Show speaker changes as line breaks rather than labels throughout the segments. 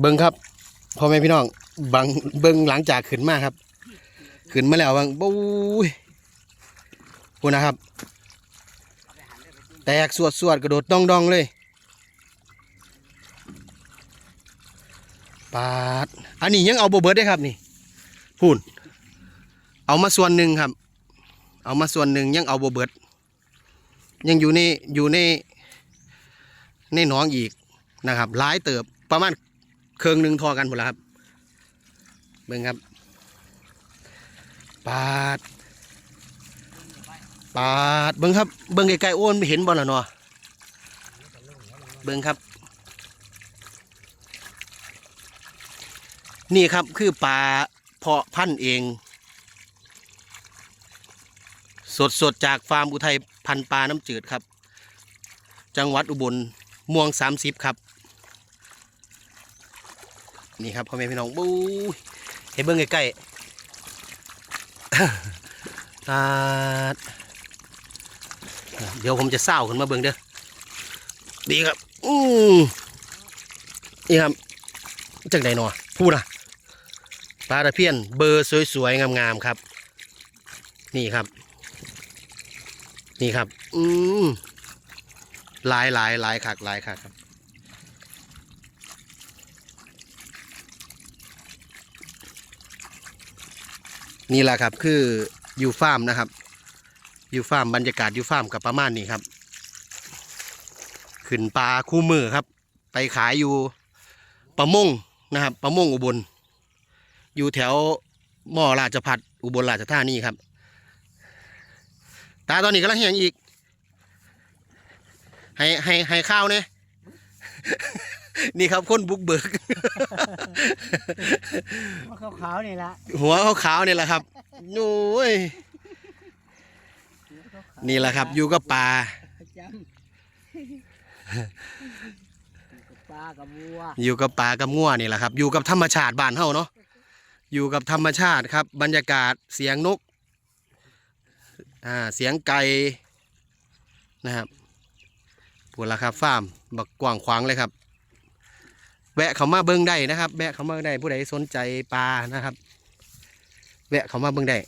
เบิ้งครับพ่อแม่พี่น้องบังเบิ้งหลังจากขึ้นมาครับ ขึ้นมาแล้วบังบู๊ยพูดนะครับ แตกสวดสวดกระโดดดองดองเลยปาดอันนี้ยังเอาโบเบิร์ดได้ครับนี่พูนเอามาส่วนหนึ่งครับ เอามาส่วนหนึ่งยังเอาโบเบิร์ดยังอยู่ในอยู่ในในหน้องอีกนะครับหลายเติบประมาณ เครื่องหนึ่งทอกันหมดแล้วครับ เบิ่งครับ ปาด ปาด เบิ้งครับ เบิ้งไกลๆโอ้นไม่เห็นบอลละเนาะเบิ้งครับ นี่ครับคือปลาเพาะพันธุ์เอง สดสดๆจากฟาร์มอุทัยพันปลาน้ำจืดครับ จังหวัดอุบลม่วงสามสิบครับ นี่ครับพ่อแม่พี่น้องบู๊ยเห็นเบิ้องใกล้ๆปาดเดี๋ยวผมจะเศร้าขึ้นมาเบิ่งเด้อดีครับ อืมนี่ครับจากไหนหนอพูดนะปลาตะเพียนเบอร์สวยๆงามๆครับ นี่ครับ นี่ครับ อืมหลายหลายหลายคักหลายคักครับ นี่แหละครับคืออยู่ฟาร์มนะครับ อยู่ฟาร์มบรรยากาศอยู่ฟาร์มกับประมาณนี้ครับ ขึ้นปลาคู่มือครับ ไปขายอยู่ประมงนะครับ ประมงอุบล อยู่แถวหม้อราชพัฒอุบลราชธานีครับตาตอนนี้กำลังเหียงอีก ให้ให้ให้ข้าวเนี่ย นี่ครับคนบุกเบิก
ว่าขาวๆนี่ละ
หัวขาวๆนี่แหละครับโอ้ยนี่แหละครับ อยู่กับปลา
จำปลากับวัว
อยู่กับป่ากับงัวนี่แหละครับ อยู่กับธรรมชาติบ้านเฮาเนาะอยู่กับธรรมชาติครับ บรรยากาศเสียงนกอ่าเสียงไก่นะครับพูดละครับฟาร์มบักกว้างขวางเลยครับ แวะเขามาเบิ้งได้นะครับ แวะเขามาได้ผู้ใดสนใจปลานะครับ แวะเขามาเบิ้งได้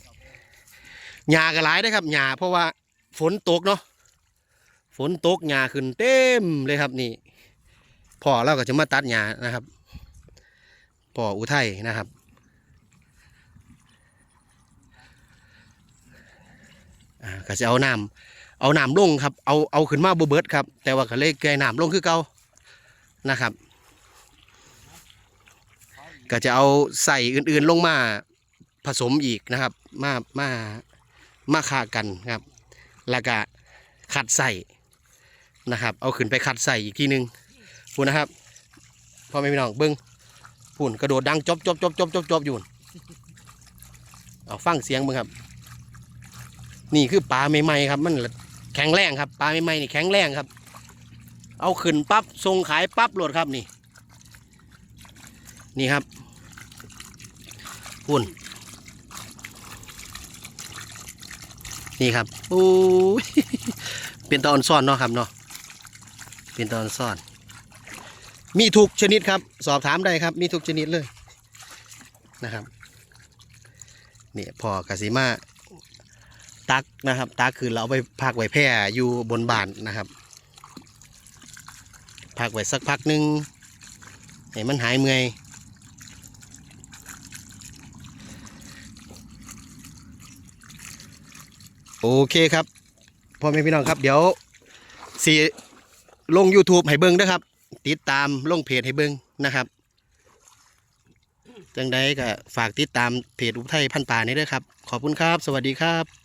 หญ้าก็หลายได้อครับหญ้าเพราะว่าฝนตกเนาะฝนตกหญ้าขึ้นเต็มเลยครับนี่พ่อเราก็จะมาตัดหญ้านะครับพ่ออุทัยนะครับอาก็จะเอาน้ำเอาน้ำลงครับ เอาเอาขึ้นมาบ่เบิดครับ แต่ว่าก็เลยเกยน้ำลงคือเก่านะครับ ก็จะเอาใส่อื่นๆลงมาผสมอีกนะครับ มามามาฆ่ากันครับแล้วก็ขัดใส่นะครับ เอาขึ้นไปขัดใส่อีกทีหนึงพูดนะครับพ่อแม่พี่น้องเบิ้งพูนกระโดดดังจบจบจบจบจบจบอยู่เอาฟังเสียงเบิ้งครับ นี่คือปลาใหม่ๆครับ มันแข็งแรงครับปลาใหม่ๆนี่แข็งแรงครับ เอาขึ้นปั๊บส่งขายปั๊บโหลดครับนี่ นี่ครับพูนนี่ครับโอ้ยเป็นตอนซ่อนเนาะครับเนาะเป็นตอนซ่อน มีทุกชนิดครับ สอบถามได้ครับ มีทุกชนิดเลยนะครับเนี่ยพอกสิมาตักนะครับตักคือเราเอาไปพักไว้แพร่อยู่บนบานนะครับพักไว้สักพักหนึ่งให้มันหายเมื่อย โอเคครับพ่อแม่พี่น้องครับ เดี๋ยวสีลง YouTube ให้เบิ้งนะครับ ติดตามลงเพจให้เบิ้งนะครับจังใดก็ฝากติดตามเพจอุทัยพันป่านี้ด้วยครับ ขอบคุณครับ สวัสดีครับ